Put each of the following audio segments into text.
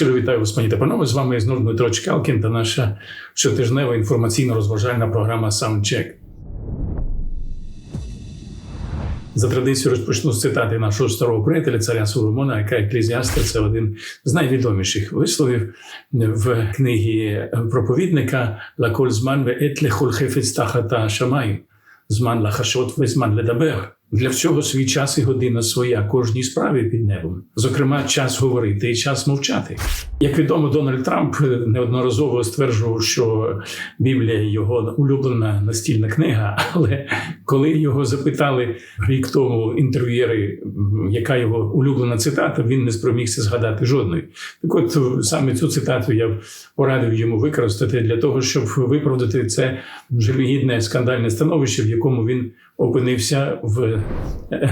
Щиро вітаю вас, та панове. З вами знову Дмитро Чкалкін та наша щотижнева інформаційно-розважальна програма Soundcheck. За традицією розпочну з цитати нашого старого приятеля царя Соломона, яка еклезіаста це один з найвідоміших висловів в книгі проповідника «Лаколь зман ве ет лехол хефець тахата шамай» зман лахашот везман ледабер. Для всього свій час і година своя кожній справі під небом. Зокрема, час говорити і час мовчати. Як відомо, Дональд Трамп неодноразово стверджував, що Біблія його улюблена настільна книга. Але коли його запитали рік тому інтерв'єри, яка його улюблена цитата, він не спромігся згадати жодної. Так, от саме цю цитату я порадив йому використати для того, щоб виправдати це жалюгідне скандальне становище, в якому він опинився в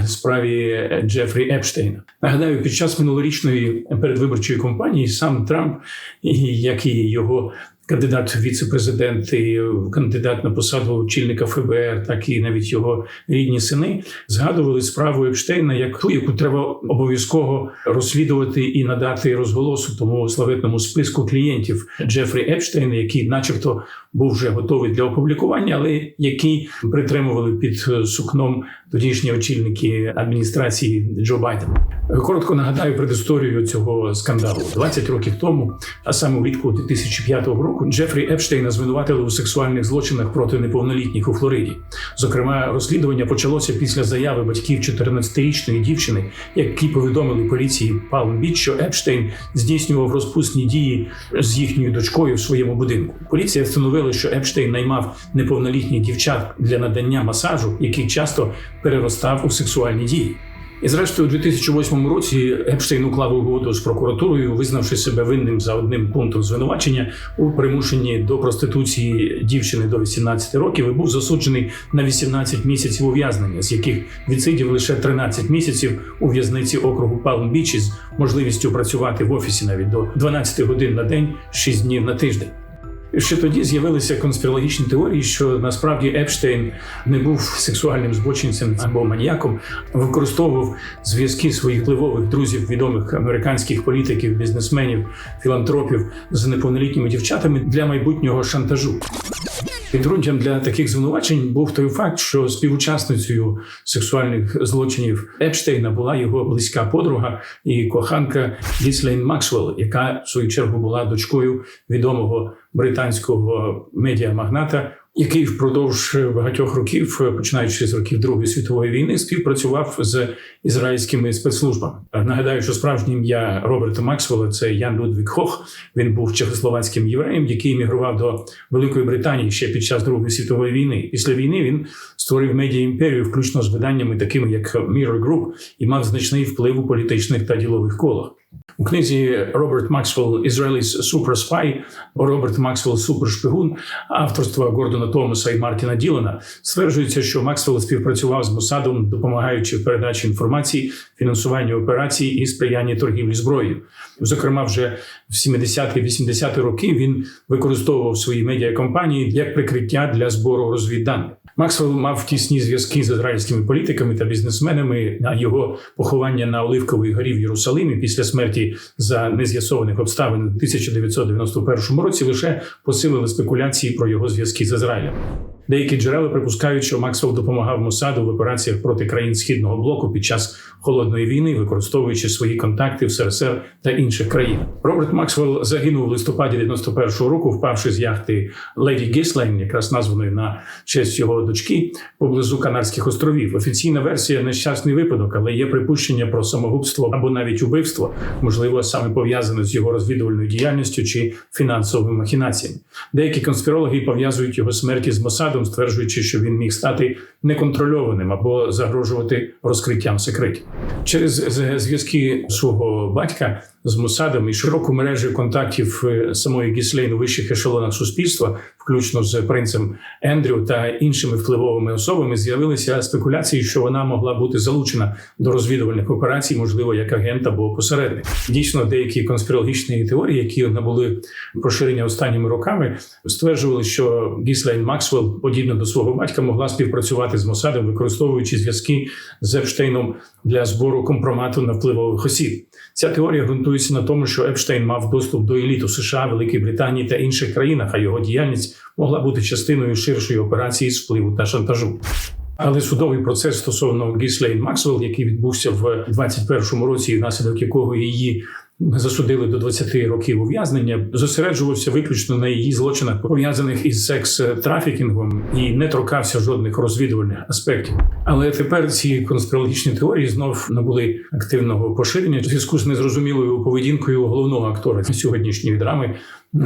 справі Джефрі Епштейна. Нагадаю, під час минулорічної передвиборчої кампанії сам Трамп, як і його кандидат в віце-президент і кандидат на посаду очільника ФБР, так і навіть його рідні сини згадували справу Епштейна як ту, яку треба обов'язково розслідувати і надати розголосу тому славетному списку клієнтів Джефрі Епштейна, який, начебто, був вже готовий для опублікування, але який притримували під сукном тодішні очільники адміністрації Джо Байдена. Коротко нагадаю предісторію цього скандалу 20 років тому, а саме влітку 2005 року, Джефрі Епштейна звинуватили у сексуальних злочинах проти неповнолітніх у Флориді. Зокрема, розслідування почалося після заяви батьків 14-річної дівчини, які повідомили поліції Палм Біч, що Епштейн здійснював розпусні дії з їхньою дочкою в своєму будинку. Поліція встановила, що Епштейн наймав неповнолітніх дівчат для надання масажу, який часто переростав у сексуальні дії. І зрештою, у 2008 році Епштейн уклав угоду з прокуратурою, визнавши себе винним за одним пунктом звинувачення у примушенні до проституції дівчини до 18 років і був засуджений на 18 місяців ув'язнення, з яких відсидів лише 13 місяців у в'язниці округу Палм Бічі з можливістю працювати в офісі навіть до 12 годин на день, 6 днів на тиждень. Ще тоді з'явилися конспірологічні теорії, що насправді Епштейн не був сексуальним збочинцем або маніяком, використовував зв'язки своїх впливових друзів, відомих американських політиків, бізнесменів, філантропів з неповнолітніми дівчатами для майбутнього шантажу. Підґрунтям для таких звинувачень був той факт, що співучасницею сексуальних злочинів Епштейна була його близька подруга і коханка Гіслейн Максвелл, яка в свою чергу була дочкою відомого британського медіамагната, який впродовж багатьох років, починаючи з років Другої світової війни, співпрацював з ізраїльськими спецслужбами. Нагадаю, що справжнє ім'я Роберта Максвелла це Ян Людвік Хох. Він був чехословацьким євреєм, який мігрував до Великої Британії ще під час Другої світової війни. Після війни він створив медіа імперію, включно з виданнями, такими як Mirror Group, і мав значний вплив у політичних та ділових колах. У книзі Роберт Максвелл Super Spy Роберт Максвелл Супершпигун авторства Гордона Томаса і Мартіна Ділана стверджується, що Максвелл співпрацював з Мосадом, допомагаючи в передачі інформації, фінансуванні операцій і сприянні торгівлі зброєю. Зокрема, вже в 70-80-ті роки він використовував свої медіакомпанії як прикриття для збору розвідданих. Максвелл мав тісні зв'язки з ізраїльськими політиками та бізнесменами. На його поховання на Оливковій горі в Єрусалимі після смерті за нез'ясованих обставин у 1991 році лише посилили спекуляції про його зв'язки з Ізраїлем. Деякі джерела припускають, що Максвелл допомагав Мосаду в операціях проти країн східного блоку під час холодної війни, використовуючи свої контакти в СРСР та інших країн. Роберт Максвелл загинув у листопаді 91-го року, впавши з яхти Леді Гіслейн, якраз названої на честь його дочки, поблизу Канарських островів. Офіційна версія нещасний випадок, але є припущення про самогубство або навіть убивство, можливо, саме пов'язано з його розвідувальною діяльністю чи фінансовими махінаціями. Деякі конспірологи пов'язують його смерті з Мосадом, стверджуючи, що він міг стати неконтрольованим або загрожувати розкриттям секретів через зв'язки свого батька з Мосадом і широку мережу контактів самої Гіслейн у вищих ешелонах суспільства, включно з принцем Ендрю та іншими впливовими особами, з'явилися спекуляції, що вона могла бути залучена до розвідувальних операцій, можливо, як агент або посередник. Дійсно, деякі конспірологічні теорії, які набули поширення останніми роками, стверджували, що Гіслейн Максвелл, подібно до свого батька, могла співпрацювати з Мосадом, використовуючи зв'язки з Епштейном для збору компромату на впливових осіб. Ця теорія ґрунтується на тому, що Епштейн мав доступ до еліту США, Великої Британії та інших країнах, а його діяльність могла бути частиною ширшої операції з впливу та шантажу. Але судовий процес стосовно Гіслейн Максвелл, який відбувся в 21-му році, внаслідок якого її засудили до 20 років ув'язнення, зосереджувався виключно на її злочинах, пов'язаних із секс-трафікінгом, і не торкався жодних розвідувальних аспектів. Але тепер ці конспірологічні теорії знов набули активного поширення в зв'язку з незрозумілою поведінкою головного актора сьогоднішньої драми,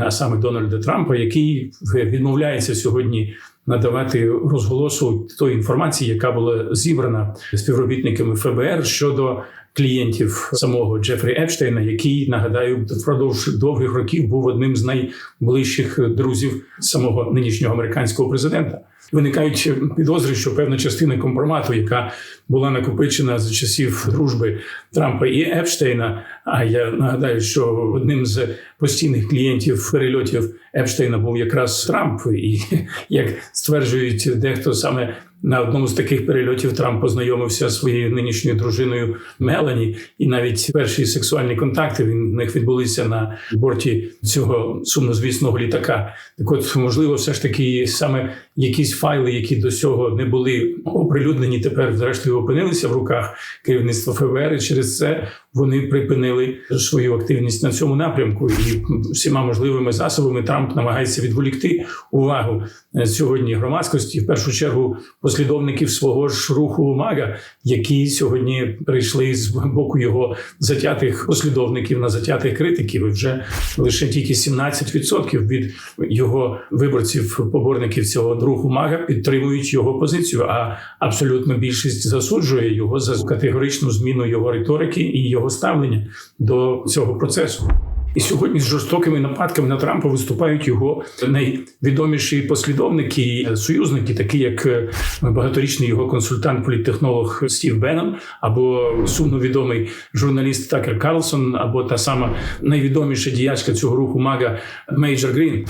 а саме Дональда Трампа, який відмовляється сьогодні надавати розголосу тої інформації, яка була зібрана співробітниками ФБР щодо клієнтів самого Джефрі Епштейна, який нагадаю впродовж довгих років був одним з найближчих друзів самого нинішнього американського президента. Виникають підозри, що певна частина компромату, яка була накопичена за часів дружби Трампа і Епштейна. А я нагадаю, що одним з постійних клієнтів перельотів Епштейна був якраз Трамп, і як стверджують дехто саме на одному з таких перельотів Трамп познайомився зі своєю нинішньою дружиною Мелані, і навіть перші сексуальні контакти в них відбулися на борті цього сумнозвісного літака. Так, от можливо, все ж таки саме якісь файли, які до цього не були оприлюднені, тепер зрештою опинилися в руках керівництва ФБР. і Через це вони припинили свою активність на цьому напрямку, і всіма можливими засобами Трамп намагається відволікти увагу сьогодні громадськості, в першу чергу послідовників свого ж руху Мага, які сьогодні прийшли з боку його затятих послідовників на затятих критиків. І вже лише тільки 17% від його виборців, поборників цього руху Мага підтримують його позицію. А абсолютно більшість засуджує його за категоричну зміну його риторики і його ставлення до цього процесу. І сьогодні з жорстокими нападками на Трампа виступають його найвідоміші послідовники і союзники, такі як е, багаторічний його консультант, політтехнолог Стів Беннон, або сумно відомий журналіст Такер Карлсон, або та сама найвідоміша діячка цього руху Мага Мейджор Грін.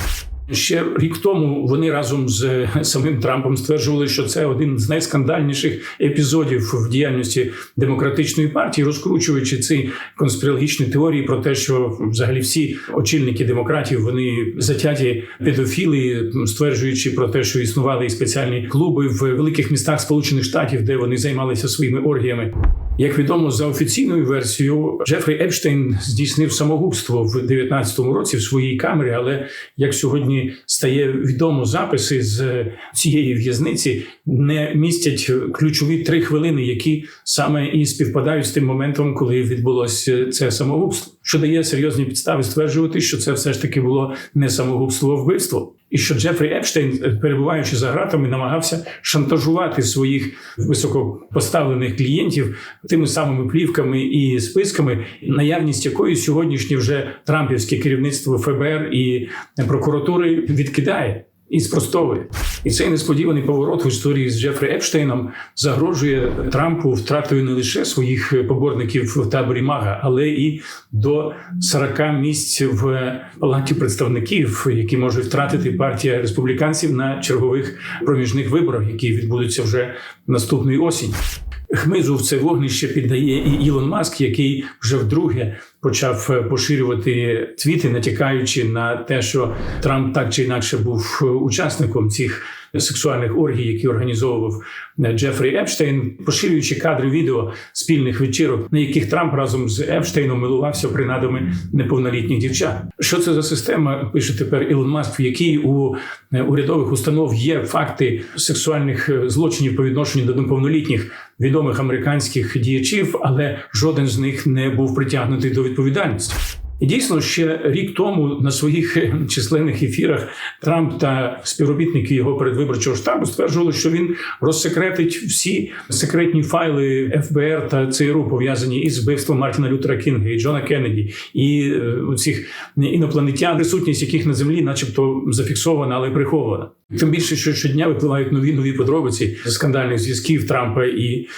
Ще рік тому вони разом з самим Трампом стверджували, що це один з найскандальніших епізодів в діяльності демократичної партії, розкручуючи ці конспірологічні теорії про те, що взагалі всі очільники демократів вони затяті педофіли, стверджуючи про те, що існували і спеціальні клуби в великих містах Сполучених Штатів, де вони займалися своїми оргіями. Як відомо за офіційною версією, Джефрі Епштейн здійснив самогубство в 19-му році в своїй камері. Але як сьогодні стає відомо, записи з цієї в'язниці не містять ключові три хвилини, які саме і співпадають з тим моментом, коли відбулося це самогубство, що дає серйозні підстави стверджувати, що це все ж таки було не самогубство, а вбивство і що Джефрі Епштейн, перебуваючи за гратами, намагався шантажувати своїх високопоставлених клієнтів тими самими плівками і списками, наявність якої сьогоднішнє вже Трампівське керівництво ФБР і прокуратури відкидає і спростовує. І цей несподіваний поворот в історії з Джефрі Епштейном загрожує Трампу втратою не лише своїх поборників в таборі Мага, але і до 40 місць в палаті представників, які може втратити партія республіканців на чергових проміжних виборах, які відбудуться вже наступної осінь. Хмизу в це вогнище піддає і Ілон Маск, який вже вдруге почав е, поширювати твіти, натякаючи на те, що Трамп так чи інакше був е, учасником цих сексуальних оргій, які організовував е, Джефрі Епштейн, поширюючи кадри відео спільних вечірок, на яких Трамп разом з Епштейном милувався принадами неповнолітніх дівчат. Що це за система? Пише тепер Ілон Маск, в якій у урядових установ є факти сексуальних злочинів по відношенню до неповнолітніх відомих американських діячів, але жоден з них не був притягнутий до відповідальності. Дійсно ще рік тому на своїх численних ефірах Трамп та співробітники його передвиборчого штабу стверджували, що він розсекретить всі секретні файли ФБР та ЦРУ пов'язані із вбивством Мартіна Лютера Кінга і Джона Кеннеді, і е, цих інопланетян, присутність яких на землі, начебто, зафіксована, але прихована. Тим більше, що щодня випливають нові нові подробиці скандальних зв'язків Трампа і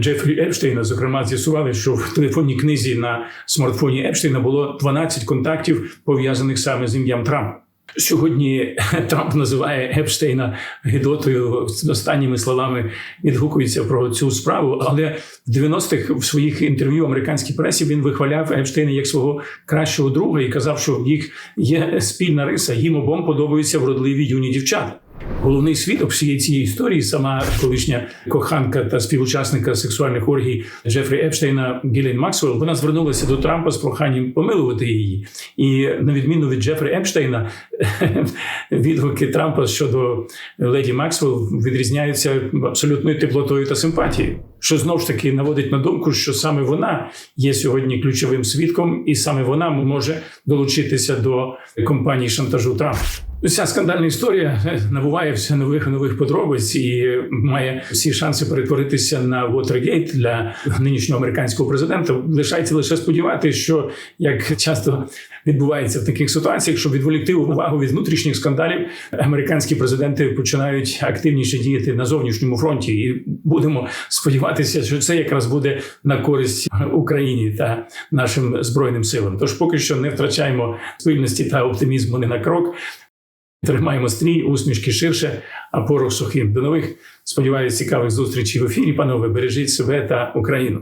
Джефрі Епштейна. Зокрема, з'ясували, що в телефонній книзі на смартфоні Епштейна було 12 контактів пов'язаних саме з ім'ям Трампа. Сьогодні Трамп називає Епштейна гидотою останніми словами відгукується про цю справу. Але в 90-х в своїх інтерв'ю американській пресі він вихваляв Епштейна як свого кращого друга і казав, що в їх є спільна риса. Їм обом подобаються вродливі юні дівчата. Головний свідок всієї цієї історії, сама колишня коханка та співучасника сексуальних оргій Джефрі Епштейна Гілен Максвелл, вона звернулася до Трампа з проханням помилувати її. І на відміну від Джефрі Епштейна, відгуки Трампа щодо леді Максвелл відрізняються абсолютною теплотою та симпатією. Що знов ж таки наводить на думку, що саме вона є сьогодні ключовим свідком, і саме вона може долучитися до компанії шантажу Трампа. Ця скандальна історія набуває все нових і нових подробиць і має всі шанси перетворитися на Watergate для нинішнього американського президента. Лишається лише сподіватися, що як часто відбувається в таких ситуаціях, щоб відволікти увагу від внутрішніх скандалів, американські президенти починають активніше діяти на зовнішньому фронті, і будемо сподіватися, що це якраз буде на користь Україні та нашим збройним силам. Тож поки що не втрачаємо спільності та оптимізму не на крок. Тримаємо стрій, усмішки ширше, а порох сухим. До нових сподіваюся, цікавих зустрічей в ефірі. Панове, бережіть себе та Україну.